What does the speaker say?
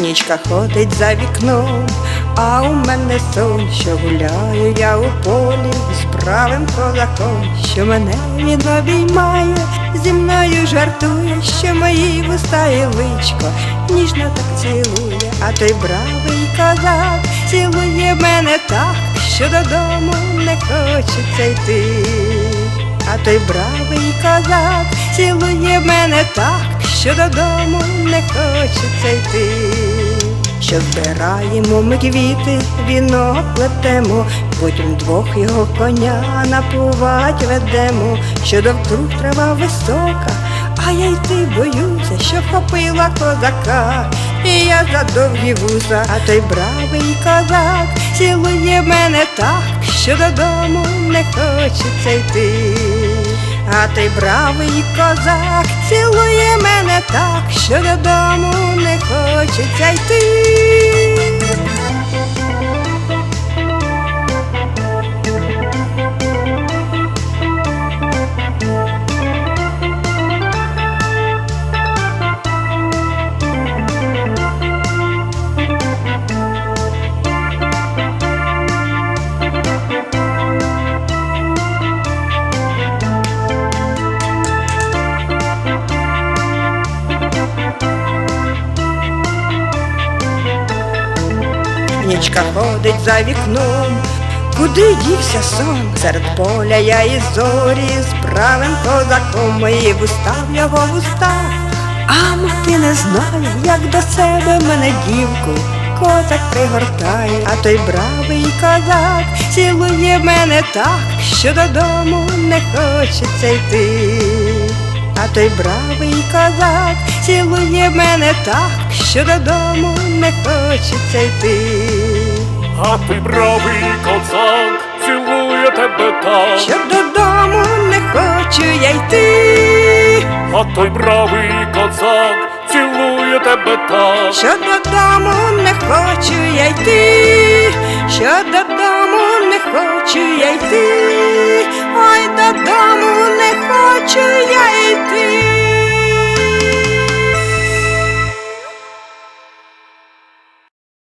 Нічка ходить за вікном, а у мене сон, що гуляю я у полі з правим козаком, що мене він обіймає, зі мною жартує, що мої вуста і личко ніжно так цілує, а той бравий козак цілує мене так, що додому не хочеться йти. А той бравий козак цілує мене так, що додому не хочеться йти. Що збираємо ми квіти, вінок плетемо, потім двох його коня напувать ведемо, що довкруг трава висока, а я йти боюся, що вхопила козака, і я за довгі вуса, а той бравий козак цілує мене так, що додому не хочеться йти. А той бравий козак цілує мене так, що додому не хочеться йти. Нічка ходить за вікном, куди дівся сон? Серед поля я і зорі з правим козаком мої вуста в його вуста. А мати не знає, як до себе мене дівку козак пригортає, а той бравий козак цілує мене так, що додому не хочеться йти. А той бравий козак цілує мене так, що додому не хочеться йти. А той бравий козак цілує тебе так, Що додому не хочу я йти, а той бравий козак цілує тебе так, що додому не хочу я йти, що додому не хочу я йти.